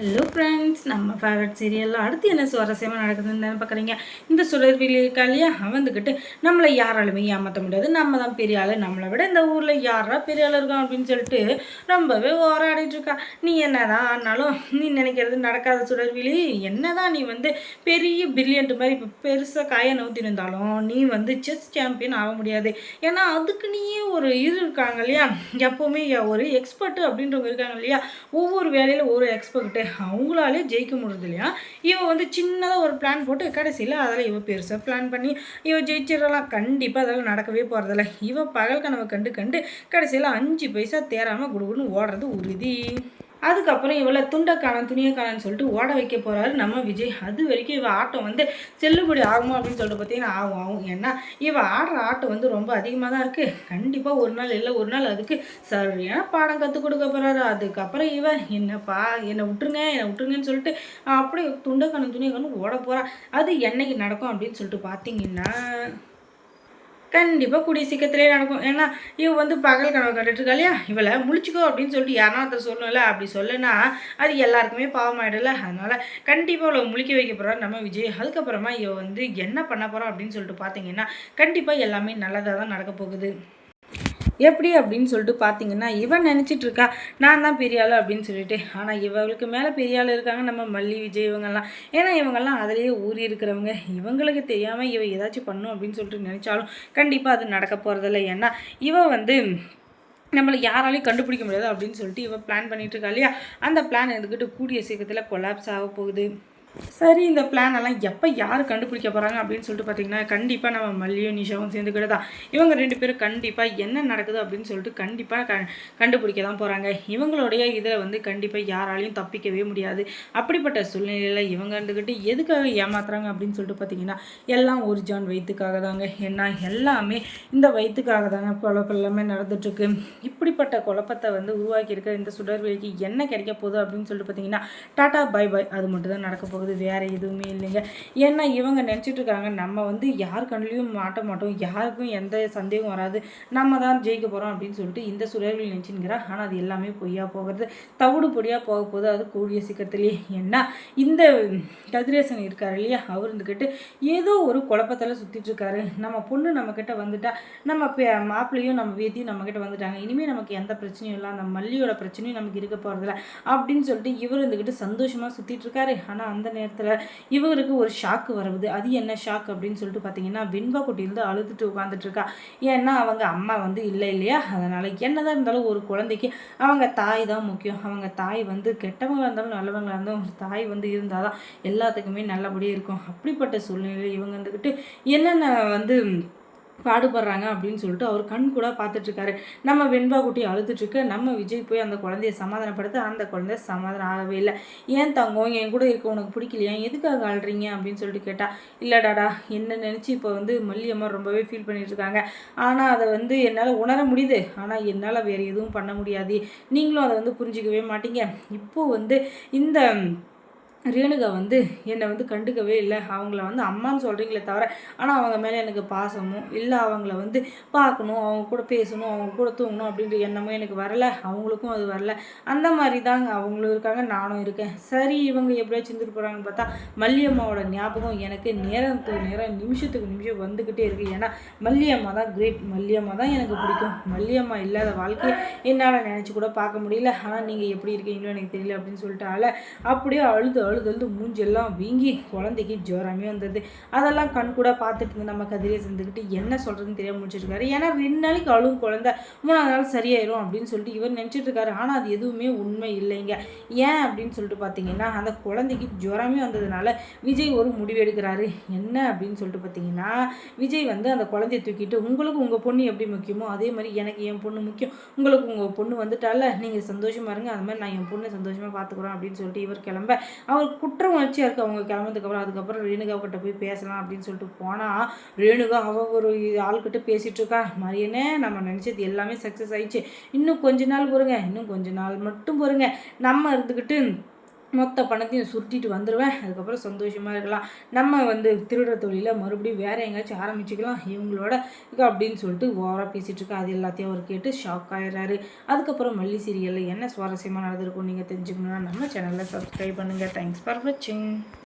Hello friends நம்ம favourite சீரியலில் அடுத்து என்ன சுவாரஸ்யமாக நடக்குதுன்னு பார்க்குறீங்க இந்த சுடர்விலி இருக்கா இல்லையா வந்துக்கிட்டு நம்மளை யாராலுமே ஏமாற்ற முடியாது. நம்ம தான் பெரிய ஆள். நம்மளை விட இந்த ஊரில் யாரா பெரிய ஆள் இருக்கான் அப்படின்னு சொல்லிட்டு ரொம்பவே ஓராடிட்டுருக்கா நீ என்னதான் ஆனாலும் நீ நினைக்கிறது நடக்காத சுடர்விலி என்னதான் நீ வந்து பெரிய பிரில்லியன்ட் மாதிரி இப்போ பெருசாக காயை நவுத்தி இருந்தாலும் நீ வந்து செஸ் சாம்பியன் ஆக முடியாது. ஏன்னா அதுக்கு நீயே ஒரு இது இருக்காங்க இல்லையா? எப்போவுமே ஒரு எக்ஸ்பர்ட்டு அப்படின்றவங்க இருக்காங்க இல்லையா? ஒவ்வொரு வேலையில் ஒரு எக்ஸ்பர்ட்டு அவங்களாலே ஜெயிக்க முடியுது இல்லையா? இவ வந்து சின்னதாக ஒரு பிளான் போட்டு கடைசியில் அதில் இவ பெருசாக பிளான் பண்ணி இவ ஜெயிச்சிடலாம். கண்டிப்பாக அதெல்லாம் நடக்கவே போகிறதில்ல இவ பகல் கனவை கண்டு கண்டு கடைசியில் அஞ்சு பைசா தேராமல் குடுகுடுன்னு ஓடுறது உறுதி. அதுக்கப்புறம் இவளை துண்டை காணும் துணியை காணன்னு சொல்லிட்டு ஓட வைக்க போகிறாரு நம்ம விஜய். அது வரைக்கும் இவள் ஆட்டம் வந்து செல்லுபடி ஆகுமா அப்படின்னு சொல்லிட்டு பார்த்தீங்கன்னா ஆகும் ஆகும். ஏன்னா இவள் ஆடுற ஆட்டம் வந்து ரொம்ப அதிகமாக தான் இருக்குது கண்டிப்பாக ஒரு நாள் இல்லை ஒரு நாள் அதுக்கு சரியான பாடம் கற்றுக் கொடுக்க போகிறாரு அதுக்கப்புறம் இவன் என்னப்பா என்னை விட்டுருங்க என்னை விட்டுருங்கன்னு சொல்லிட்டு அப்படியே துண்டை காணும் துணியை காணும் ஓட போகிறா அது என்னைக்கு நடக்கும் அப்படின்னு சொல்லிட்டு பார்த்தீங்கன்னா கண்டிப்பாக கூடிய சீக்கிரத்திலே நடக்கும். ஏன்னா இவ வந்து பகல் கனவு கண்டுட்டு இருக்கா இல்லையா? இவளை முழிச்சிக்கோ அப்படின்னு சொல்லிட்டு யாரா ஒருத்தர் சொல்லணும்ல அப்படி சொல்லுன்னா அது எல்லாருக்குமே பாவமாயிடல அதனால் கண்டிப்பாக இவளை முழிக்க வைக்க போகிறார் நம்ம விஜய். அதுக்கப்புறமா இவ வந்து என்ன பண்ண போகிறோம் அப்படின்னு சொல்லிட்டு பார்த்தீங்கன்னா கண்டிப்பாக எல்லாமே நல்லதாக தான் நடக்க போகுது. எப்படி அப்படின்னு சொல்லிட்டு பார்த்தீங்கன்னா இவன் நினச்சிட்டு இருக்கா நான் தான் பெரிய ஆள் அப்படின்னு சொல்லிட்டு. ஆனால் இவங்களுக்கு மேலே பெரிய ஆள் இருக்காங்க நம்ம மல்லி விஜய் இவங்கெல்லாம். ஏன்னா இவங்கெல்லாம் அதிலேயே ஊறி இருக்கிறவங்க. இவங்களுக்கு தெரியாமல் இவ ஏதாச்சும் பண்ணும் அப்படின்னு சொல்லிட்டு நினச்சாலும் கண்டிப்பாக அது நடக்க போகிறதில்ல ஏன்னா இவ வந்து நம்மளை யாராலையும் கண்டுபிடிக்க முடியாது அப்படின்னு சொல்லிட்டு இவள் பிளான் பண்ணிட்டு இருக்கா இல்லையா? அந்த பிளான் இருந்துக்கிட்டு கூடிய சீக்கிரத்தில் கொலாப்ஸ் ஆக போகுது. சரி இந்த பிளான் எல்லாம் எப்போ யார் கண்டுபிடிக்க போகிறாங்க அப்படின்னு சொல்லிட்டு பார்த்தீங்கன்னா கண்டிப்பாக நம்ம மல்லியும் நிஷாவும் சேர்ந்துக்கிட்டு தான் இவங்க ரெண்டு பேரும் கண்டிப்பாக என்ன நடக்குது அப்படின்னு சொல்லிட்டு கண்டிப்பாக க கண்டுபிடிக்க தான் போகிறாங்க இவங்களுடைய இதில் வந்து கண்டிப்பாக யாராலையும் தப்பிக்கவே முடியாது. அப்படிப்பட்ட சூழ்நிலையில் இவங்க இருந்துக்கிட்டு எதுக்காக ஏமாத்துறாங்க அப்படின்னு சொல்லிட்டு பார்த்தீங்கன்னா எல்லாம் ஒரு ஜான் வயிற்றுக்காக தாங்க. ஏன்னா எல்லாமே இந்த வயிற்றுக்காக தாங்க குழப்பம் எல்லாமே நடந்துட்டுருக்கு. இப்படிப்பட்ட குழப்பத்தை வந்து உருவாக்கியிருக்க இந்த சுடர்வெளிக்கு என்ன கிடைக்க போகுது அப்படின்னு சொல்லிட்டு பார்த்தீங்கன்னா டாட்டா பை பை அது மட்டும் தான் நடக்க போகுது. போகுது வேறு எதுவுமே இல்லைங்க. ஏன்னா இவங்க நினச்சிட்டு இருக்காங்க நம்ம வந்து யார் கண்ணிலையும் மாட்ட மாட்டோம் யாருக்கும் எந்த சந்தேகம் வராது. நம்ம தான் ஜெயிக்க போகிறோம் அப்படின்னு சொல்லிட்டு இந்த சுழல்கள் நினச்சிங்கிறா ஆனால் அது எல்லாமே பொய்யா போகிறது. தவிடு பொடியாக போக போகுது. அது கூடிய சீக்கிரத்துலேயே. ஏன்னா இந்த கதிரேசன் இருக்கார் இல்லையா? அவர் இருந்துக்கிட்டு ஏதோ ஒரு குழப்பத்தில் சுற்றிட்டு இருக்காரு நம்ம பொண்ணு நம்மக்கிட்ட வந்துட்டா நம்ம மாப்பிள்ளையும் நம்ம வேதியும் நம்மக்கிட்ட வந்துட்டாங்க. இனிமேல் நமக்கு எந்த பிரச்சனையும் இல்லை. அந்த மல்லியோட பிரச்சனையும் நமக்கு இருக்க போகிறதில்ல அப்படின்னு சொல்லிட்டு இவர் இருந்துக்கிட்டு சந்தோஷமாக சுற்றிட்டு இருக்காரு ஆனால் அந்த நேரத்தில் இவருக்கு ஒரு ஷாக்கு வருவது அது என்ன ஷாக் அப்படின்னு சொல்லிட்டு பார்த்தீங்கன்னா வெண்பா குட்டியிருந்து அழுதுட்டு உட்காந்துட்டுருக்கா ஏன்னா அவங்க அம்மா வந்து இல்லை இல்லையா? அதனால் என்னதான் இருந்தாலும் ஒரு குழந்தைக்கு அவங்க தாய் தான் முக்கியம். அவங்க தாய் வந்து கெட்டவங்களாக இருந்தாலும் நல்லவங்களாக இருந்தாலும் ஒரு தாய் வந்து இருந்தால் தான் எல்லாத்துக்குமே நல்லபடியாக இருக்கும். அப்படிப்பட்ட சூழ்நிலையில் இவங்க வந்துக்கிட்டு என்னென்ன வந்து பாடுபடுறாங்க அப்படின்னு சொல்லிட்டு அவர் கண் கூட பார்த்துட்ருக்காரு. நம்ம வெண்பா குட்டி அழுதுட்டுருக்கு நம்ம விஜய் போய் அந்த குழந்தைய சமாதானப்படுத்த அந்த குழந்தை சமாதானம் ஆகவே இல்லை. ஏன் தங்கம்? என் கூட இருக்க உனக்கு பிடிக்கலையா? எதுக்காக ஆள்றீங்க அப்படின்னு சொல்லிட்டு கேட்டா இல்லைடாடா என்ன நினச்சி இப்போ வந்து மல்லியம்மா ரொம்பவே ஃபீல் பண்ணிகிட்ருக்காங்க ஆனால் அதை வந்து என்னால் உணர முடியுது. ஆனால் என்னால் வேறு எதுவும் பண்ண முடியாது. நீங்களும் அதை வந்து புரிஞ்சிக்கவே மாட்டீங்க. இப்போது வந்து இந்த ரேணுகா வந்து என்னை வந்து கண்டுக்கவே இல்லை. அவங்கள வந்து அம்மான்னு சொல்கிறீங்களே தவிர ஆனால் அவங்க மேலே எனக்கு பாசமும் இல்லை அவங்கள வந்து பார்க்கணும் அவங்க கூட பேசணும் அவங்க கூட தூங்கணும் அப்படின்ற எண்ணமும் எனக்கு வரல. அவங்களுக்கும் அது வரல. அந்த மாதிரி தாங்க அவங்களும் இருக்காங்க நானும் இருக்கேன். சரி இவங்க எப்படியாச்சும் இருந்துட்டு போகிறாங்கன்னு பார்த்தா மல்லியம்மாவோட ஞாபகம் எனக்கு நேரத்துக்கு நேரம் நிமிஷத்துக்கு நிமிஷம் வந்துக்கிட்டே இருக்குது ஏன்னா மல்லியம்மா தான் கிரேட் மல்லியம்மா தான் எனக்கு பிடிக்கும். மல்லியம்மா இல்லாத வாழ்க்கையை என்னால் நினச்சி கூட பார்க்க முடியல. ஆனால் நீங்கள் எப்படி இருக்கீங்களோ எனக்கு தெரியல அப்படின்னு சொல்லிட்டால அப்படியே அழுது அழுது அழுது மூஞ்செல்லாம் வீங்கி குழந்தைக்கு ஜோரமே வந்தது. அதெல்லாம் கண் கூட பார்த்துட்டு இருந்து நம்ம கதிரியை சேர்ந்துக்கிட்டு என்ன சொல்கிறதுன்னு தெரியாம முடிச்சிருக்காரு ஏன்னா ரெண்டு நாளைக்கு அழும் குழந்தை. மூணாவது நாள் சரியாயிரும் அப்படின்னு சொல்லிட்டு இவர் நினச்சிட்டு இருக்காரு. ஆனால் அது எதுவுமே உண்மை இல்லைங்க. ஏன் அப்படின்னு சொல்லிட்டு பார்த்தீங்கன்னா அந்த குழந்தைக்கு ஜுரமே வந்ததுனால விஜய் ஒரு முடிவு எடுக்கிறாரு. என்ன அப்படின்னு சொல்லிட்டு பார்த்தீங்கன்னா விஜய் வந்து அந்த குழந்தைய தூக்கிட்டு உங்களுக்கு உங்கள் பொண்ணு எப்படி முக்கியமோ அதே மாதிரி எனக்கு என் பொண்ணு முக்கியம். உங்களுக்கு உங்கள் பொண்ணு வந்துட்டால நீங்கள் சந்தோஷமாக இருங்க. அது மாதிரி நான் என் பொண்ணு சந்தோஷமாக பார்த்துக்குறோம் அப்படின்னு சொல்லிட்டு இவர் கிளம்ப. அவர் குற்ற உணர்ச்சியாக இருக்கு அவங்க கிளம்புறதுக்கப்புறம் அதுக்கப்புறம் ரேணுகா கிட்ட போய் பேசலாம் அப்படின்னு சொல்லிட்டு போனால் ரேணுகா அவள் ஒரு ஆள்கிட்ட பேசிகிட்டு இருக்கா. மரியனே நம்ம நினச்சது எல்லாமே சக்ஸஸ் ஆயிடுச்சு. இன்னும் கொஞ்ச நாள் பொறுங்க இன்னும் கொஞ்ச நாள் மட்டும் பொறுங்க. நம்ம இருந்துக்கிட்டு மொத்த பணத்தையும் சுருட்டிட்டு வந்துடுவேன் அதுக்கப்புறம் சந்தோஷமாக இருக்கலாம். நம்ம வந்து திருடுற தொழிலை மறுபடியும் வேறு எங்கேயாச்சும் ஆரம்பிச்சுக்கலாம். இவங்களோட அப்படின்னு சொல்லிட்டு ஓவராக பேசிகிட்டு இருக்கா. அது எல்லாத்தையும் அவர் கேட்டு ஷாக் ஆகிடுறாரு அதுக்கப்புறம் மல்லி சீரியலில் என்ன சுவாரஸ்யமாக நடந்திருக்கும் நீங்கள் தெரிஞ்சுக்கணுன்னா நம்ம சேனலில் சப்ஸ்கிரைப் பண்ணுங்கள் தேங்க்ஸ் ஃபார் வாட்சிங்